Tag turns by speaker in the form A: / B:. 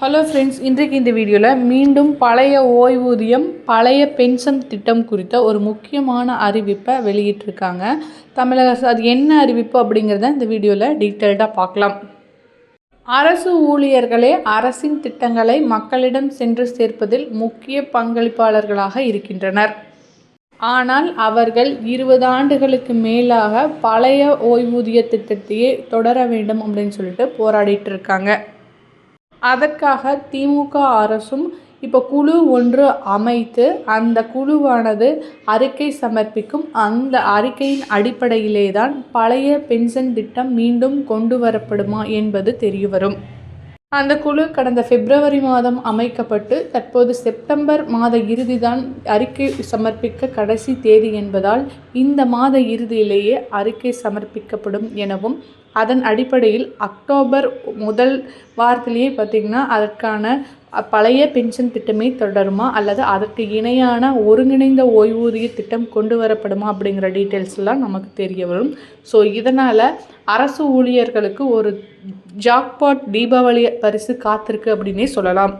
A: Hello friends இன்றைக்கு இந்த வீடியோவில் மீண்டும் பழைய ஓய்வூதியம் பழைய பென்ஷன் திட்டம் குறித்த ஒரு முக்கியமான அறிவிப்பை வெளியிட்டிருக்காங்க. தமிழக அரசு அது என்ன அறிவிப்பு அப்படிங்கிறத இந்த வீடியோவில் டீட்டெயில்டாக பார்க்கலாம். அரசு ஊழியர்களே அரசின் திட்டங்களை மக்களிடம் சென்று சேர்ப்பதில் முக்கிய பங்களிப்பாளர்களாக இருக்கின்றனர். ஆனால் அவர்கள் இருபது ஆண்டுகளுக்கு மேலாக பழைய ஓய்வூதிய திட்டத்தையே தொடர வேண்டும் அப்படின்னு சொல்லிட்டு போராடிட்டு இருக்காங்க. அதற்காக திமுக அரசும் இப்போ குழு ஒன்று அமைத்து அந்த குழுவானது அறிக்கை சமர்ப்பிக்கும் அந்த அறிக்கையின் அடிப்படையிலே தான் பழைய பென்ஷன் திட்டம் மீண்டும் கொண்டு வரப்படுமா என்பது தெரியவரும். அந்த குழு கடந்த பிப்ரவரி மாதம் அமைக்கப்பட்டு தற்போது செப்டம்பர் மாத இறுதிதான் அறிக்கை சமர்ப்பிக்க கடைசி தேதி என்பதால் இந்த மாத இறுதியிலேயே அறிக்கை சமர்ப்பிக்கப்படும் எனவும் அதன் அடிப்படையில் அக்டோபர் முதல் வாரத்திலேயே பார்த்திங்கன்னா அதற்கான பழைய பென்ஷன் திட்டமே தொடருமா? அல்லது அதற்கு இணையான ஒருங்கிணைந்த ஓய்வூதிய திட்டம் கொண்டு வரப்படுமா? அப்படிங்கிற டீட்டெயில்ஸ்லாம் நமக்கு தெரிய வரும். ஸோ இதனால் அரசு ஊழியர்களுக்கு ஒரு ஜாக்பாட் தீபாவளி பரிசு காத்திருக்கு அப்படின்னே சொல்லலாம்.